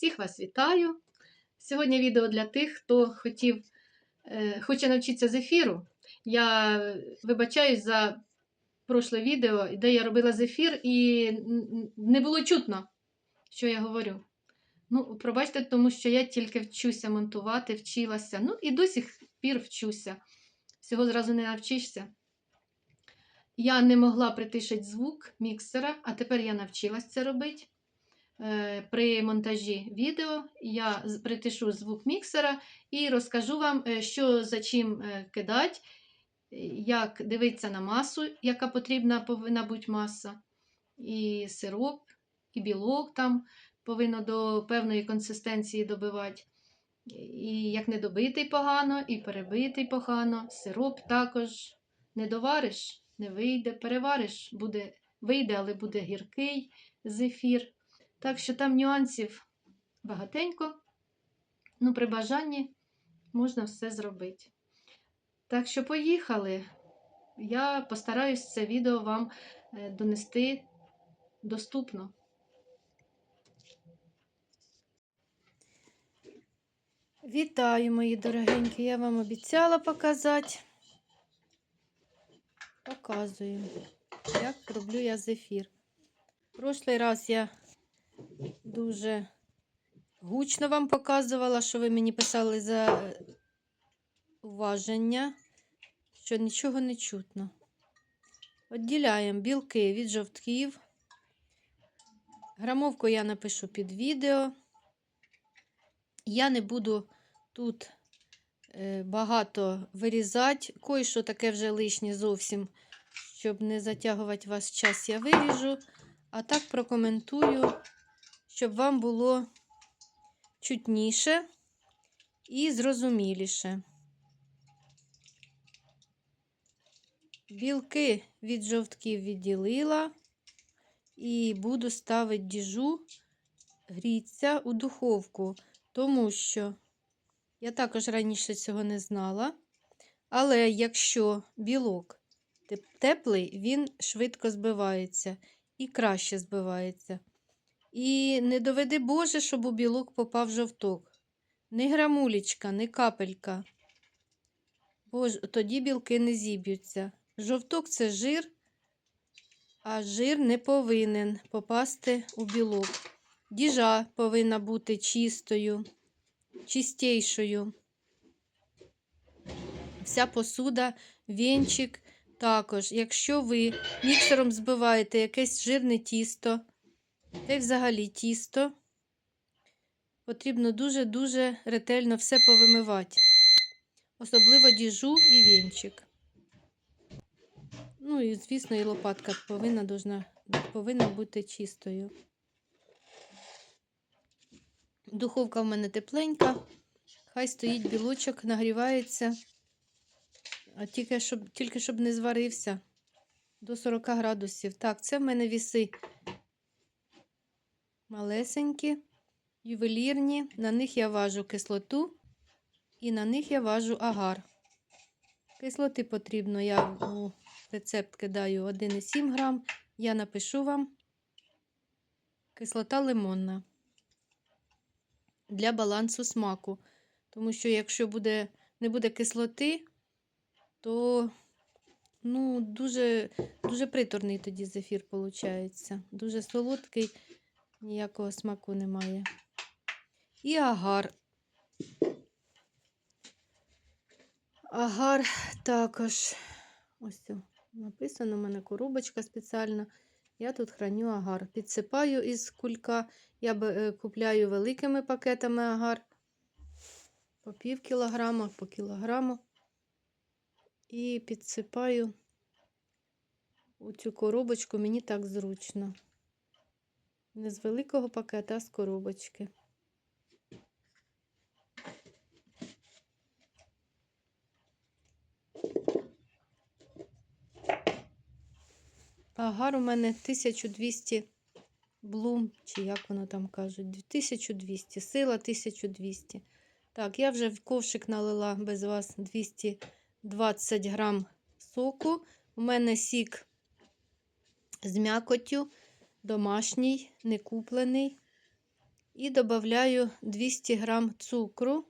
Всіх вас вітаю. Сьогодні відео для тих, хто хотів, е, хоче навчитися зефіру. Я вибачаюсь за прошле відео, де я робила зефір, і не було чутно, що я говорю. Ну, пробачте, тому що я тільки вчуся монтувати, вчилася. Ну і до сих пір вчуся. Всього зразу не навчишся. Я не могла притишити звук міксера, а тепер я навчилась це робити. Е, При монтажі відео я притишу звук міксера і розкажу вам, е, що за чим кидати, як дивитися на масу, яка потрібна повинна бути маса, і сироп, і білок там повинно до певної консистенції добивати. І як не добитий погано, і перебитий погано, сироп також не довариш, не вийде, перевариш, буде, вийде, але буде гіркий зефір. Так що там нюансів багатенько. Ну, при бажанні можна все зробити. Так що поїхали. Я постараюсь це відео вам е, донести доступно. Вітаю, мої дорогенькі. Я вам обіцяла показати. Показую, як роблю я зефір. Прошлий раз я дуже гучно вам показувала, що ви мені писали за е, уваження, що нічого не чутно. Відділяємо білки від жовтків. Грамовку я напишу під відео. Я не буду тут е, багато вирізати. Кое-що таке вже лишнє зовсім, щоб не затягувати вас час, я виріжу. А так прокоментую, щоб вам було чутніше і зрозуміліше. Білки від жовтків відділила і буду ставити діжу гріться у духовку, тому що я також раніше цього не знала. Але якщо білок теплий, він швидко збивається і краще збивається. І не доведи Боже, щоб у білок попав жовток. Ні грамулечка, ні капелька. Бо тоді білки не зіб'ються. Жовток це жир, а жир не повинен попасти у білок. Діжа повинна бути чистою, чистейшою. Вся посуда, вінчик також. Якщо ви міксером збиваєте якесь жирне тісто, та й взагалі тісто, потрібно дуже-дуже ретельно все повимивати. Особливо діжу і вінчик. Ну і, звісно, і лопатка повинна, должна, повинна бути чистою. Духовка в мене тепленька. Хай стоїть білочок, нагрівається. А тільки щоб, тільки щоб не зварився до 40 градусів. Так, це в мене віси малесенькі, ювелірні. На них я важу кислоту і на них я важу агар. Кислоти потрібно, я у рецепт кидаю 1,7 грам. Я напишу вам кислота лимонна для балансу смаку. Тому що якщо буде, не буде кислоти, то ну, дуже, дуже приторний тоді зефір виходить. Дуже солодкий, ніякого смаку немає. І агар. Агар також. Ось написано, у мене коробочка спеціальна. Я тут храню агар. Підсипаю із кулька. Я е, купляю великими пакетами агар. По пів кілограма, по кілограму. І підсипаю у цю коробочку. Мені так зручно. Не з великого пакета, а з коробочки. Агар у мене 1200 блум, чи як воно там кажуть, 1200, сила 1200. Так, я вже в ковшик налила без вас 220 грам соку. У мене сік з м'якоттю, домашній, не куплений. І додаю 200 грам цукру.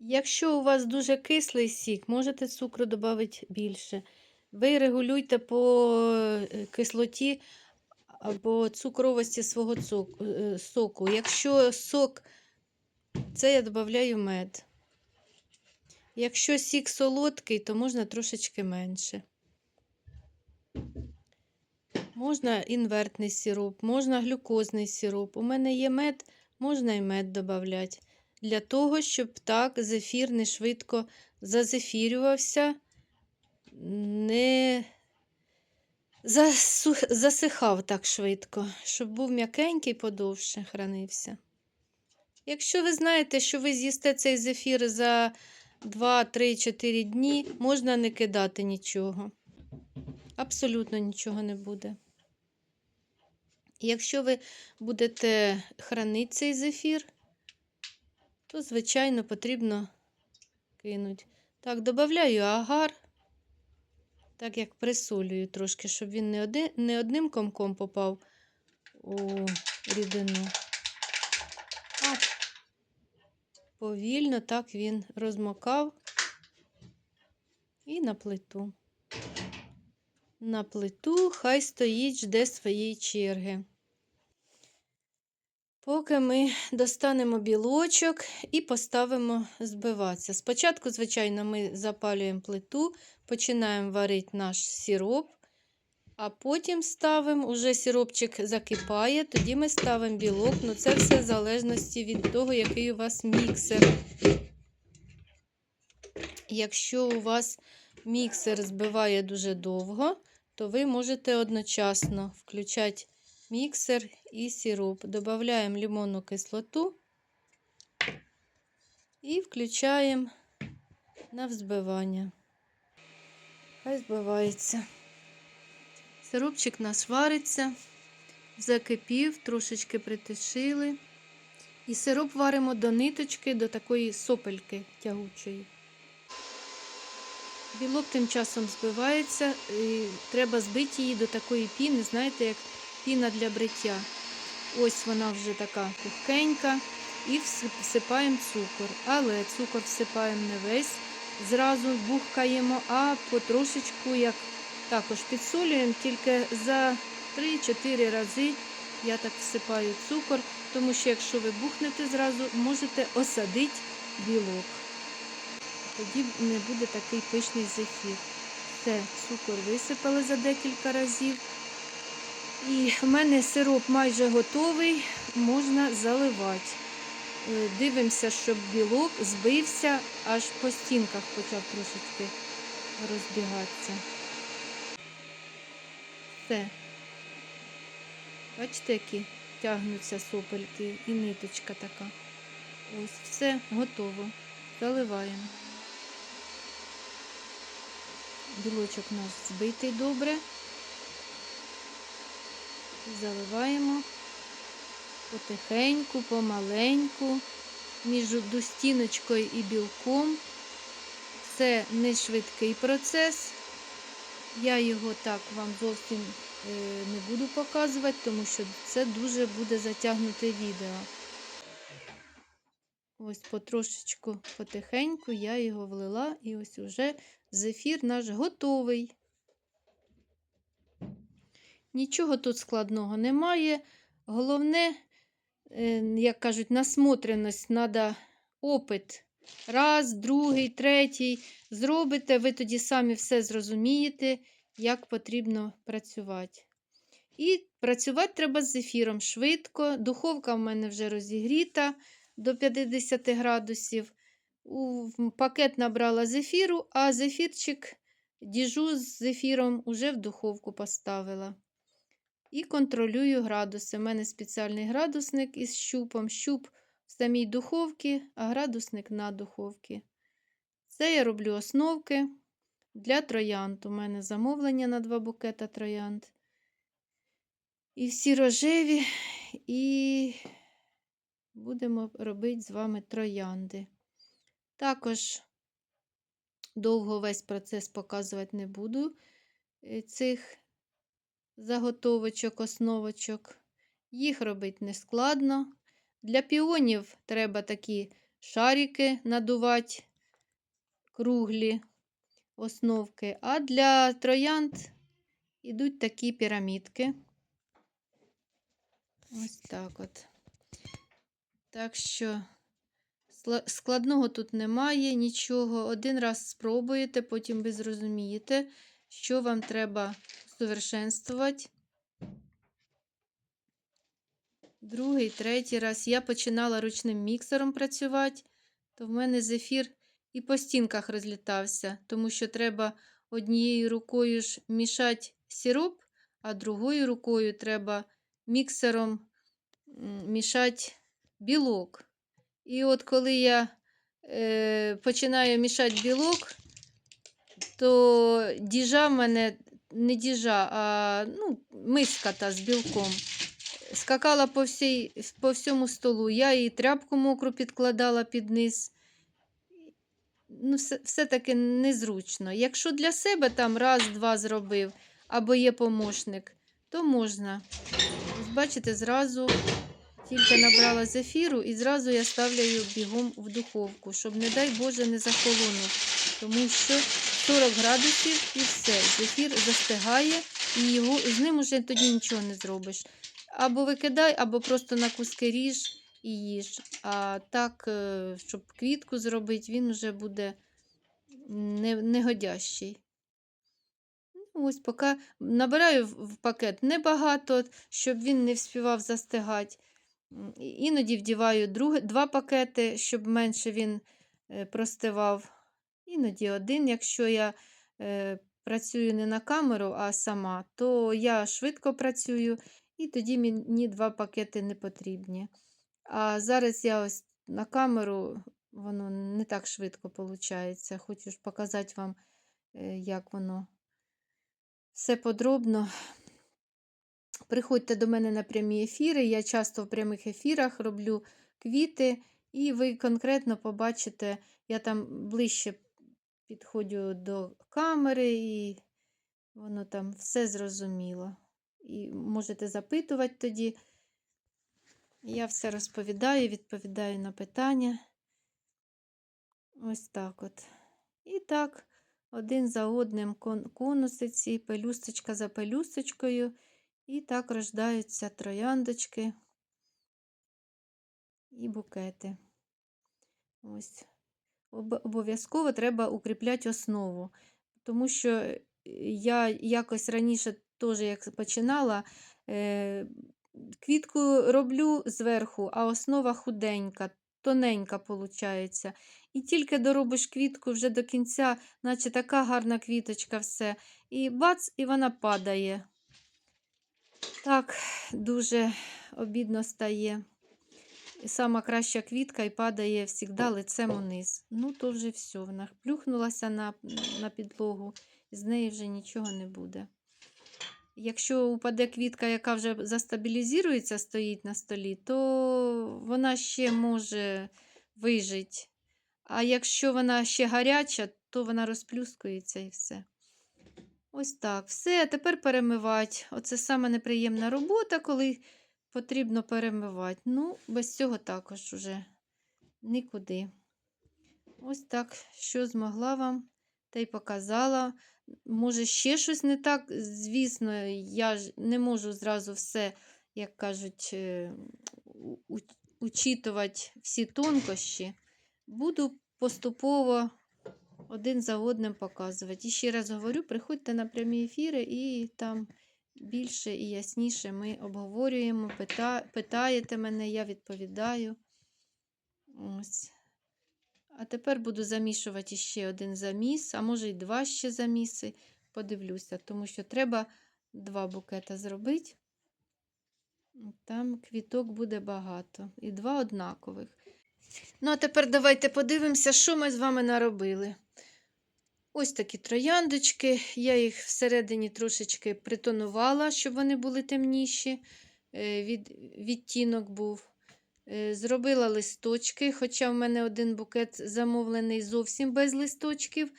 Якщо у вас дуже кислий сік, можете цукру додати більше. Ви регулюйте по е, кислоті або цукровості свого е, соку. Якщо сок, це я додаю мед. Якщо сік солодкий, то можна трошечки менше. Можна інвертний сироп, можна глюкозний сироп. У мене є мед, можна і мед додати. Для того, щоб так зефір не швидко зазефірювався, не засихав так швидко, щоб був м'якенький подовше хранився. Якщо ви знаєте, що ви з'їсте цей зефір за 2, 3, 4 дні, можна не кидати нічого. Абсолютно нічого не буде. Якщо ви будете хранити цей зефір, то, звичайно, потрібно кинути. Так, додаю агар, так як присолюю трошки, щоб він не одним комком попав у рідину, а повільно так він розмокав і на плиту. На плиту хай стоїть, жде своєї черги. Поки ми достанемо білочок і поставимо збиватися. Спочатку, звичайно, ми запалюємо плиту, починаємо варити наш сироп, а потім ставимо, уже сиропчик закипає, тоді ми ставимо білок. Ну це все в залежності від того, який у вас міксер. Якщо у вас міксер збиває дуже довго, то ви можете одночасно включати міксер і сироп. Добавляємо лимонну кислоту і включаємо на взбивання. Хай збивається. Сиропчик наш вариться, закипів, трошечки притишили. І сироп варимо до ниточки, до такої сопельки тягучої. Білок тим часом збивається, і треба збити її до такої піни, знаєте, як піна для бриття. Ось вона вже така пухкенька. І всипаємо цукор. Але цукор всипаємо не весь, зразу бухкаємо, а потрошечку, як також підсолюємо, тільки за 3-4 рази я так всипаю цукор, тому що якщо ви бухнете зразу, можете осадити білок. Тоді не буде такий пишний зефір. Все, цукор висипали за декілька разів. І в мене сироп майже готовий, можна заливати. Е, Дивимося, щоб білок збився, аж по стінках почав трошечки розбігатися. Все. Бачите, які тягнуться сопельки і ниточка така. Ось, все готово. Заливаємо. Білочок наш збитий добре. Заливаємо потихеньку, помаленьку, між стіночкою і білком. Це не швидкий процес. Я його так вам зовсім е, не буду показувати, тому що це дуже буде затягнуте відео. Ось потрошечку потихеньку я його влила, і ось уже зефір наш готовий. Нічого тут складного немає. Головне, е, як кажуть, насмотреність, треба опит. Раз, другий, третій. Зробите, ви тоді самі все зрозумієте, як потрібно працювати. І працювати треба з зефіром швидко. Духовка в мене вже розігріта до 50 градусів. У пакет набрала зефіру, а зефірчик діжу з зефіром уже в духовку поставила. І контролюю градуси. У мене спеціальний градусник із щупом. Щуп в самій духовці, а градусник на духовці. Це я роблю основки для троянд. У мене замовлення на два букета троянд. І всі рожеві, і будемо робити з вами троянди. Також довго весь процес показувати не буду е, цих заготовочок, основочок. Їх робити не складно. Для піонів треба такі шарики надувати, круглі основки. А для троянд ідуть такі пірамідки. Ось так от. Так що складного тут немає нічого. Один раз спробуєте, потім ви зрозумієте, що вам треба совершенствувати. Другий, третій раз я починала ручним міксером працювати, то в мене зефір і по стінках розлітався, тому що треба однією рукою ж мішати сироп, а другою рукою треба міксером мішати білок. І от коли я е, починаю мішати білок, то діжа в мене не діжа, а ну, миска та з білком. Скакала по, всій, по всьому столу. Я їй тряпку мокру підкладала під низ. Ну, все, все-таки незручно. Якщо для себе там раз-два зробив, або є помощник, то можна. Бачите, зразу тільки набрала зефіру і зразу я ставлю бігом в духовку, щоб, не дай Боже, не захолонув. Тому що 40 градусів і все. Зефір застигає, і його, з ним уже тоді нічого не зробиш. Або викидай, або просто на куски ріж і їж. А так, е, щоб квітку зробити, він вже буде негодящий. Ну, Ось поки набираю в пакет небагато, щоб він не вспівав застигати. Іноді вдіваю друг, два пакети, щоб менше він е, простивав. Іноді один, якщо я е, працюю не на камеру, а сама, то я швидко працюю, і тоді мені два пакети не потрібні. А зараз я ось на камеру, воно не так швидко виходить. Хочу ж показати вам, е, як воно все подробно. Приходьте до мене на прямі ефіри. Я часто в прямих ефірах роблю квіти, і ви конкретно побачите, я там ближче підходжу до камери, і воно там все зрозуміло. І можете запитувати тоді. Я все розповідаю, відповідаю на питання. Ось так от. І так, один за одним кон- конуси ці, пелюсточка за пелюсточкою. І так рождаються трояндочки і букети. Ось. Об- Обов'язково треба укріпляти основу, тому що я якось раніше теж як починала, е, квітку роблю зверху, а основа худенька, тоненька виходить. І тільки доробиш квітку вже до кінця, наче така гарна квіточка, все. І бац, і вона падає. Так, дуже обідно стає. І Сама краща квітка і падає завжди лицем униз. Ну, то вже все. Вона плюхнулася на, на підлогу, з неї вже нічого не буде. Якщо упаде квітка, яка вже застабілізується, стоїть на столі, то вона ще може вижити. А якщо вона ще гаряча, то вона розплюскується і все. Ось так. Все, тепер перемивати. Оце саме неприємна робота, коли потрібно перемивати. Ну, без цього також уже нікуди. Ось так, що змогла вам, та й показала. Може, ще щось не так. Звісно, я ж не можу зразу все, як кажуть, е, учитувати всі тонкощі. Буду поступово один за одним показувати. І ще раз говорю, приходьте на прямі ефіри і там більше і ясніше ми обговорюємо, пита... питаєте мене, я відповідаю. Ось. А тепер буду замішувати ще один заміс, а може й два ще заміси. Подивлюся, тому що треба два букета зробити. Там квіток буде багато. І два однакових. Ну, а тепер давайте подивимося, що ми з вами наробили. Ось такі трояндочки. Я їх всередині трошечки притонувала, щоб вони були темніші. е, Від, відтінок був. Е, Зробила листочки, хоча в мене один букет замовлений зовсім без листочків.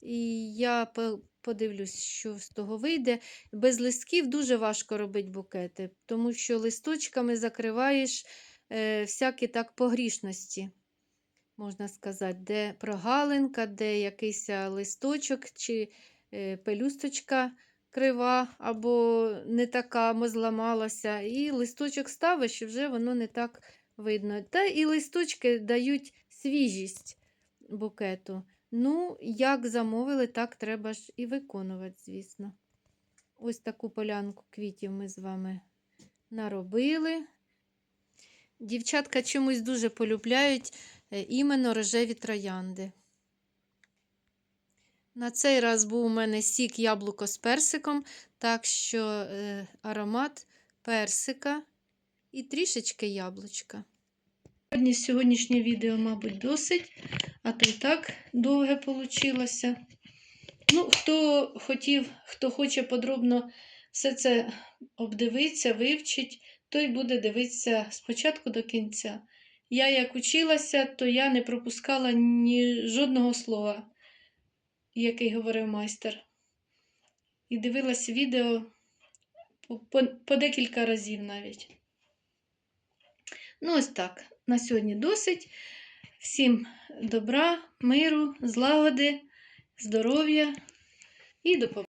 І я подивлюсь, що з того вийде. Без листків дуже важко робити букети, тому що листочками закриваєш е, всякі так погрішності, можна сказати, де прогалинка, де якийсь листочок чи е, пелюсточка крива або не така зламалася. І листочок ставиш, і вже воно не так видно. Та і листочки дають свіжість букету. Ну, як замовили, так треба ж і виконувати, звісно. Ось таку полянку квітів ми з вами наробили. Дівчатка чомусь дуже полюбляють е, іменно рожеві троянди. На цей раз був у мене сік яблуко з персиком, так що е, аромат персика і трішечки яблучка. Сьогодні сьогоднішнє відео, мабуть, досить, а то і так довге вийшло. Ну, хто хотів, хто хоче подробно все це обдивитися, вивчить, той буде дивитися спочатку до кінця. Я як училася, то я не пропускала ні жодного слова, який говорив майстер. І дивилась відео по, по, по декілька разів навіть. Ну, ось так. На сьогодні досить. Всім добра, миру, злагоди, здоров'я і до побачення.